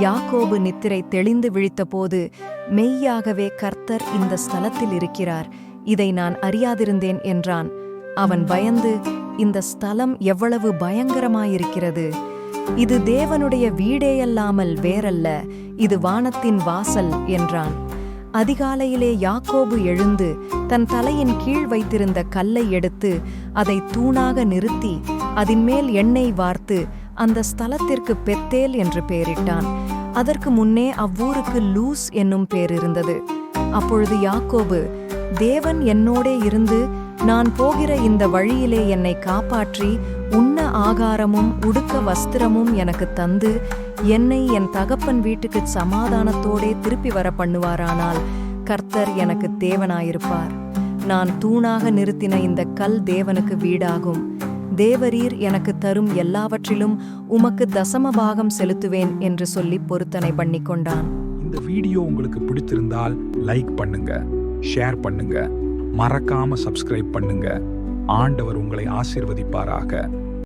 யாக்கோபு நித்திரை தெளிந்து விழித்தபோது மெய்யாகவே கர்த்தர் இந்த ஸ்தலத்தில் இருக்கிறார். இதை நான் அறியாதிருந்தேன் என்றான். அவன் பயந்து இந்த ஸ்தலம் எவ்வளவு பயங்கரமாயிருக்கிறது. இது தேவனுடைய வீடேயல்லாமல் வேறல்ல இது வானத்தின் வாசல் என்றான். அதிகாலையிலே யாக்கோபு எழுந்து தன் தலையின் கீழ் வைத்திருந்த கல்லை எடுத்து அதை தூணாக நிறுத்தி அதன்மேல் எண்ணெய் வார்த்து அந்த ஸ்தலத்திற்கு பெத்தேல் என்று பெயரிட்டான். அதற்கு முன்னே அவ்வூருக்கு லூஸ் என்னும் பேர் இருந்தது. அப்பொழுது யாக்கோபு தேவன் என்னோடே இருந்து நான் போகிற இந்த வழியிலே என்னை காப்பாற்றி உண்ண ஆகாரமும் உடுக்க வஸ்திரமும் எனக்கு தந்து என்னை என் தகப்பன் வீட்டுக்கு சமாதானத்தோடே திருப்பி வர பண்ணுவாரானால் கர்த்தர் எனக்கு தேவனாயிருப்பார். நான் தூணாக நிறுத்தின இந்த கல் தேவனுக்கு வீடாகும். தேவரீர் எனக்கு தரும் எல்லாவற்றிலும் உமக்கு தசம பாகம் செலுத்துவேன் என்று சொல்லி பொருத்தனை பண்ணி கொண்டான் இந்த வீடியோ உங்களுக்கு பிடித்திருந்தால் லைக் பண்ணுங்க ஷேர் பண்ணுங்க மறக்காம சப்ஸ்கிரைப் பண்ணுங்க. ஆண்டவர் உங்களை ஆசீர்வதிப்பாராக.